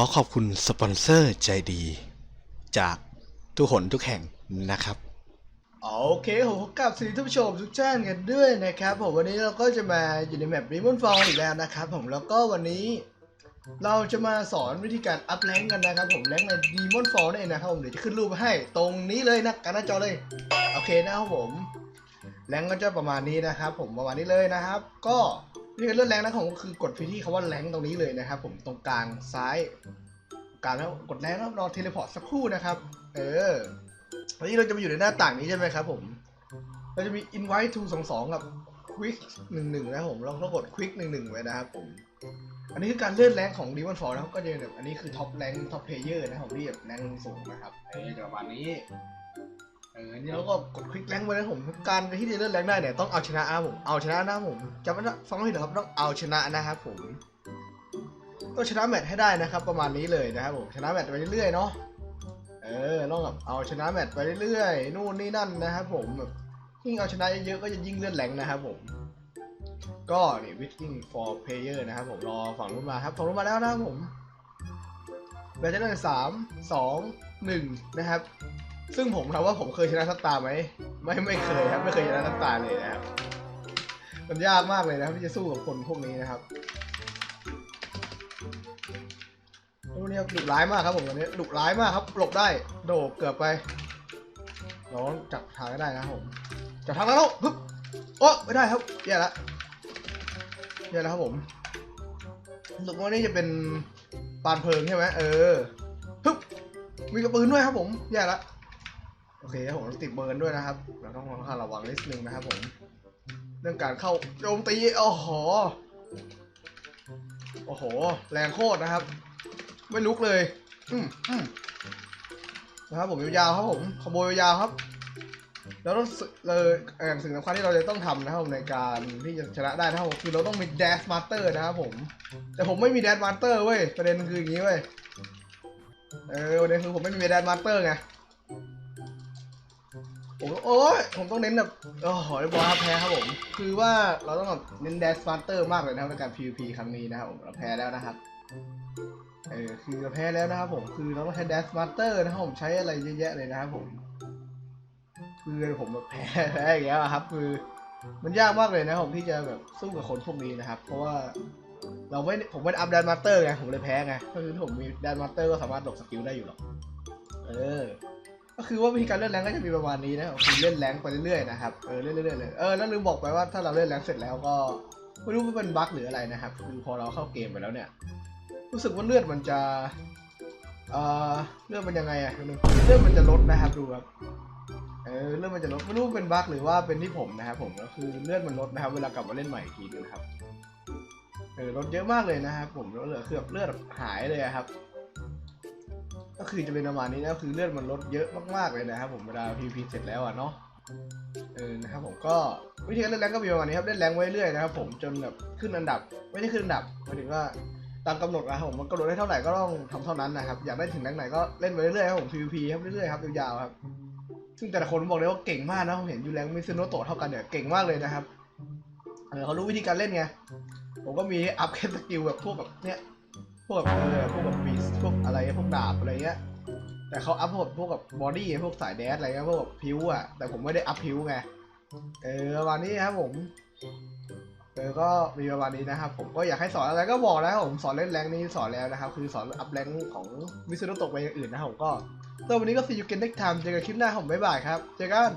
ขอขอบคุณสปอนเซอร์ใจดี จากทุกหนทุกแห่งนะครับ โอเคผมกลับสวัสดีท่านผู้ชมทุกท่านกันด้วยนะครับ ผมวันนี้เราก็จะมาอยู่ในแมปรีมอนฟองอีกแล้วนะครับ ผมแล้วก็วันนี้เราจะมาสอนวิธีการอัพแรงกันนะครับ ผมแรงในดีมอนฟอลนั่นเองนะครับผมเดี๋ยวจะขึ้นรูปให้ตรงนี้เลยนะการหน้าจอเลยโอเคนะครับผมแรงก็จะประมาณนี้นะครับ ผมประมาณนี้เลยนะครับ ก็ วิธีการเลื่อนแรงนะครับผมก็คือกดไปที่คำว่าแรงตรงนี้เลยนะครับผมตรงกลางซ้ายกลางแล้วกดแรงแล้วรอเทเลพอร์ตสักครู่นะครับ เออวันนี้เราจะมาอยู่ในหน้าต่างนี้ใช่ไหมครับผม เราจะมี invite to 2 2 กับ quick 1 1นะครับผมเราต้องกด quick 1 1ไว้นะครับผม อันนี้คือการเลื่อนแรงของ Demon Fall นะครับก็จะแบบอันนี้คือ top rank top player นะครับผมที่แบบแรงสูงนะครับเออจะประมาณนี้ อออันนี้เราก็กด quick rank ไว้นะผมการที่จะเลื่อนแรงได้เนี่ยต้องเอาชนะนะผมเอาชนะนะผมจำไว้นะฟังไม่ผิดนะครับต้องเอาชนะนะครับผมต้องชนะแมตช์ให้ได้นะครับ ประมาณนี้เลยนะครับผมชนะแมตช์ไปเรื่อยๆเนาะเออต้องแบบเอาชนะแมตช์ไปเรื่อยๆนู่นนี่นั่นนะครับผมแบบยิ่งเอาชนะเยอะๆก็จะยิ่งเลื่อนแรงนะครับผมก็นี่ waiting for player นะครับผมรอฝั่งนู้นมาครับฝั่งนู้นมาแล้วนะครับผมแบตจะได้สามสองหนึ่งนะครับ ซึ่งผมถามว่าผมเคยชนะสักตาไหมไม่ไม่เคยครับ ไม่เคยชนะสักตาเลยนะครับ มันยากมากเลยนะครับที่จะสู้กับคนพวกนี้นะครับโอ้เนี่ยดุร้ายมากครับผมตอนนี้ดุร้ายมากครับหลบได้โดดเกือบไปเราต้องจับทางได้นะครับผมจับทางแล้วฮึบโอ้ไม่ได้ครับแย่ละแย่แล้วครับผมสึกว่านี่จะเป็นปานเพลิงใช่ไหมเออฮึบมีกระปืนด้วยครับผมแย่ละ เคครับผมติดเบิร์นด้วยนะครับ เราต้องค่อนข้างระวังนิดนึงนะครับผม เรื่องการเข้าโจมตีโอ้โหโอ้โห แรงโคตรนะครับ ไม่ลุกเลย อืมอืมนะครับผมยาวๆครับผมขโมยยาวครับ แล้วต้องเลยเอ่อสิ่งสำคัญที่เราจะต้องทำนะครับในการที่จะชนะได้นะครับผมคือเราต้องมี Dash Master นะครับผม แต่ผมไม่มี Dash Master เว้ยประเด็นคืออย่างนี้เว้ยเออประเด็นคือผมไม่มี Dash Master ไง ผมโอ้ยผมต้องเน้นแบบโอ้โหบอยครับแพ้ครับผม คือว่าเราต้องแบบเน้น Dash Master มากเลยนะครับในการ PVP ครั้งนี้นะครับผมเราแพ้แล้วนะครับเออคือเราแพ้แล้วนะครับผมคือเราต้องใช้ Dash Master นะครับผมใช้อะไรเยอะแยะเลยนะครับผมคือผมแบบแพ้แพ้อย่างเงี้ยครับ คือ มันยากมากเลยนะครับผมที่จะแบบสู้กับคนพวกนี้นะครับ เพราะว่าเราไม่ผมไม่ได้อัพแดนมาสเตอร์ไงผมเลยแพ้ไงก็คือผมมีแดนมาสเตอร์ก็สามารถหลบสกิลได้อยู่หรอกเออ ก็คือว่าวิธีการเล่นแรงก็จะมีประมาณนี้นะครับคือเล่นแรงไปเรื่อยๆนะครับ เออเล่นเรื่อยๆเลย เออแล้วลืมบอกไปว่าถ้าเราเล่นแรงเสร็จแล้วก็ไม่รู้ว่าเป็นบั๊กหรืออะไรนะครับ คือพอเราเข้าเกมไปแล้วเนี่ย รู้สึกว่าเลือดมันจะ เออเลือดมันยังไงอะเลือดมันจะลดนะครับดูครับ เออเลือดมันจะลดไม่รู้เป็นบั๊กหรือว่าเป็นที่ผมนะครับผมก็คือเลือดมันลดนะครับ เวลากลับมาเล่นใหม่อีกทีนึงนะครับ เออลดเยอะมากเลยนะครับ ผมแล้วเหลือคือบเลือดหายเลยครับ ก็คือจะเป็นประมาณนี้นะคือเลือดมันลดเยอะมากๆเลยนะครับผมเวลาพีพีเสร็จแล้วอะเนาะเออนะครับผมก็วิธีการเล่นแรงก็มีประมาณนี้ครับเล่นแรงไว้เรื่อยนะครับผมจนแบบขึ้นอันดับไม่ได้ขึ้นอันดับหมายถึงว่าตามกำหนดนะครับผมมันกำหนดได้เท่าไหร่ก็ต้องทำเท่านั้นนะครับอยากได้ถึงแรงไหนก็เล่นไปเรื่อยๆครับผม PVP ครับเรื่อยๆครับยาวๆครับซึ่งแต่ละคนบอกเลยว่าเก่งมากนะผมเห็นยูแรงมิซึโนโตะเท่ากันเนี่ยเก่งมากเลยนะครับเออเขารู้วิธีการเล่นไงผมก็มีอัพแค่สกิลแบบพวกแบบเนี้ย พวกแบบเออพวกแบบบีสพวกอะไรพวกดาบอะไรเงี้ยแต่เขาอัพพวกพวกแบบบอดี้พวกสายแดดอะไรเงี้ยพวกแบบพิวอะแต่ผมไม่ได้อัพพิวไงเออประมาณนี้ครับผมเออก็มีประมาณนี้นะครับผมก็อยากให้สอนอะไรก็บอกนะครับผมสอนเล่นแรงนี้สอนแล้วนะครับคือสอนอัพแรงของมิซูโนตะไปอย่างอื่นนะครับผมก็สำหรับวันนี้ก็ see you again next time เจอกันคลิปหน้าผมบ๊ายบายครับเจอกัน